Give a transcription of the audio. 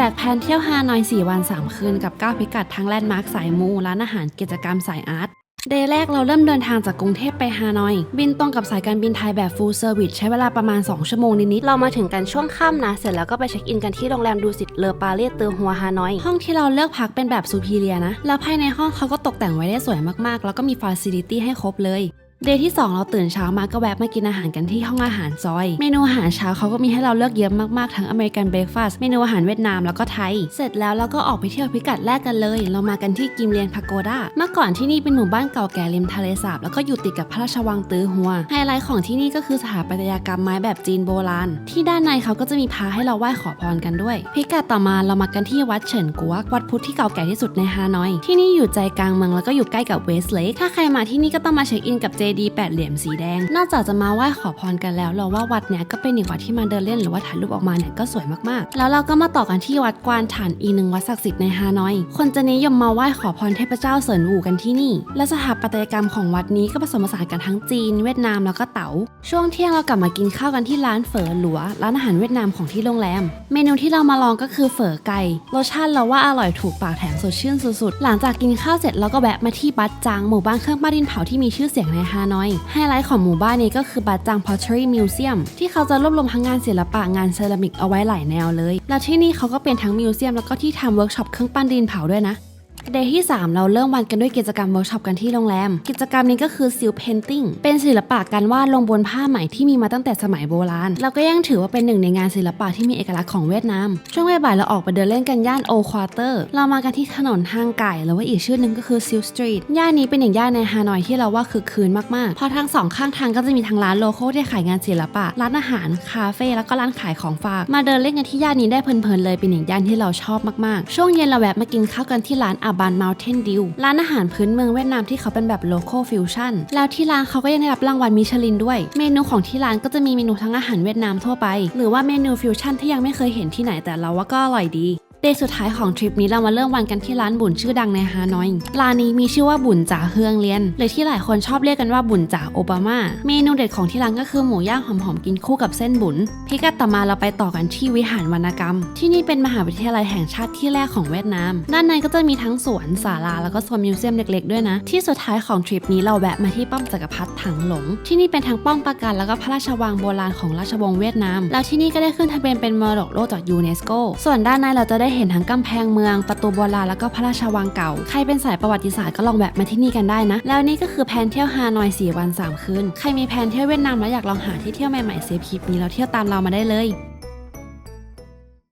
แจกแผนเที่ยวฮานอย 4 วัน 3 คืนกับ 9 พิกัดทั้งแลนด์มาร์คสายมู ร้านอาหารกิจกรรมสายอาร์ต เดย์แรกเราเริ่มเดินทางจากกรุงเทพไปฮานอย บินตรงกับสายการบินไทยแบบ full service ใช้เวลาประมาณ 2 ชั่วโมงนิดๆเรามาถึงกันช่วงค่ำนะ เสร็จแล้วก็ไปเช็คอินกันที่โรงแรมดูสิตเลอปาเลียเตอหัวฮานอย ห้องที่เราเลือกพักเป็นแบบซูพีเรียนะ แล้วภายในห้องเขาก็ตกแต่งไว้ได้สวยมากๆ แล้วก็มีฟ a ซิลิตี้ให้ครบเลย เดย์ที่ 2 เราตื่นเช้ามาก็แวะมากินอาหารกันที่ห้องอาหารซอย เมนูอาหารเช้าเขาก็มีให้เราเลือกเยอะมากๆ ทั้งอเมริกันเบรคฟาสต์เมนูอาหารเวียดนามแล้วก็ไทย เสร็จแล้วเราก็ออกไปเที่ยวพิกัดแรกกันเลย เรามากันที่กิมเลียนพาโกดาเมื่อก่อนที่นี่เป็นหมู่บ้านเก่าแก่ริมทะเลสาบ แล้วก็อยู่ติดกับพระราชวังตื้อหัว ไฮไลท์ของที่นี่ก็คือสถาปัตยกรรมไม้แบบจีนโบราณ ที่ด้านในเขาก็จะมีพาให้เราไหว้ขอพรกันด้วย พิกัดต่อมาเรามากันที่วัดเฉินกัวกวัดพุทธที่เก่าแก่ที่สุดในฮานอย ที่นี่อยู่ใจกลางเมืองแล้วก็อยู่ใกล้กับเวสเลกถ้าใครมาที่นี่ก็ต้องมาเช็คอินกับเจดีแปดเหลี่ยมสีแดง นอกจากจะมาไหว้ขอพรกันแล้วเราว่าวัดเนี้ยก็เป็นอีกวัดที่มาเดินเล่นหรือว่าถ่ายรูปออกมาเนี่ยก็สวยมากๆ แล้วเราก็มาต่อกันที่วัดกวานฐานอีหนึ่งวัดศักดิ์สิทธิ์ในฮานอย คนจะนิยมมาไหว้ขอพรเทพเจ้าเสินหูกันที่นี่ และสถาปัตยกรรมของวัดนี้ก็ผสมผสานกันทั้งจีน เวียดนามแล้วก็เต๋าช่วงเที่ยงเรากลับมากินข้าวกันที่ร้านเฝอหลัวร้านอาหารเวียดนามของที่โรงแรม เมนูที่เรามาลองก็คือเฝอไก่รสชาติเราว่าอร่อยถูกปากแถมสดชื่นสุดๆหลังจากกินข้าวเสร็จเราก็แวะมาที่บัตจางหมู่บ้านเครื่องปั้นดินเผาที่มีชื่อเสียงในฮานอยไฮไลท์ของหมู่บ้านนี้ก็คือบัตจาง Pottery Museum ที่เขาจะรวบรวมทั้งงานศิลปะงานเซรามิกเอาไว้หลายแนวเลย และที่นี่เขาก็เป็นทั้งมิวเซียมแล้วก็ที่ทำเวิร์กช็อปเครื่องปั้นดินเผาด้วยนะ เดย์ที่ 3 เราเริ่มวันกันด้วยกิจกรรมเวิร์กช็อปกันที่โรงแรม กิจกรรมนี้ก็คือซิลเพนติ้งเป็นศิลปะการวาดลงบนผ้าไหมที่มีมาตั้งแต่สมัยโบราณ เราก็ยังถือว่าเป็นหนึ่งในงานศิลปะที่มีเอกลักษณ์ของเวียดนาม ช่วงบ่ายๆเราออกไปเดินเล่นกันย่านโอควอเตอร์เรามากันที่ถนนห้างไก่หรือว่าอีกชื่อหนึ่งก็คือซิลสตรีทย่านนี้เป็นอย่างย่านในฮานอยที่เราว่าคือคืนมากๆเพราะทั้งสองข้างทางก็จะมีทั้งร้านโลโก้ที่ขายงานศิลปะ ร้านอาหารคาเฟ่แล้วก็ร้านขายของฝาก มาเดินเล่นกันที่ย่านนี้ได้เพลินๆเลยเป็นอย่างย่านที่เราชอบมากๆ ช่วงเย็นเราแวะมากินข้าวกันที่ร้านอาบานม u ลเทนดิวร้านอาหารพื้นเมืองเวียดนามที่เขาเป็นแบบโลโก้ฟิวชั่นแล้วที่ร้านเขาก็ยังได้รับรางวัลมิชลินด้วย เมนูของที่ร้านก็จะมีเมนูทั้งอาหารเวียดนามทั่วไป หรือว่าเมนูฟิวชั่นที่ยังไม่เคยเห็นที่ไหนแต่เราว่าก็อร่อยดี เดย์สุดท้ายของทริปนี้เรามาเริ่มวันกันที่ร้านบุญชื่อดังในฮานอยร้านนี้มีชื่อว่าบุญจ่าเฮืองเลียนหรือที่หลายคนชอบเรียกกันว่าบุญจ่าโอบามา เมนูเด็ดของที่ร้านก็คือหมูย่างหอมๆกินคู่กับเส้นบุญพิกัดต่อมาเราไปต่อกันที่วิหารวรรณกรรม ที่นี่เป็นมหาวิทยาลัยแห่งชาติที่แรกของเวียดนาม ด้านในก็จะมีทั้งสวนศาลาแล้วก็โซนมิวเซียมเล็กๆด้วยนะ ที่สุดท้ายของทริปนี้เราแวะมาที่ป้อมจักรพรรดิถังหลง ที่นี่เป็นทั้งป้อมปราการแล้วก็พระราชวังโบราณของราชวงศ์เวียดนาม แล้วที่นี่ก็ได้ขึ้นทะเบียนเป็นมรดกโลกจากยูเนสโก ส่วนด้านในเราจะได้เห็นทั้งกำแพงเมือง ประตูโบราณแล้วก็พระราชวังเก่า ใครเป็นสายประวัติศาสตร์ก็ลองแวะมาที่นี่กันได้นะ แล้วนี่ก็คือแผนเที่ยวฮานอย 4 วัน 3 คืน ใครมีแผนเที่ยวเวียดนามแล้วอยากลองหาที่เที่ยวใหม่ๆเซฟคลิปนี้แล้วเที่ยวตามเรามาได้เลย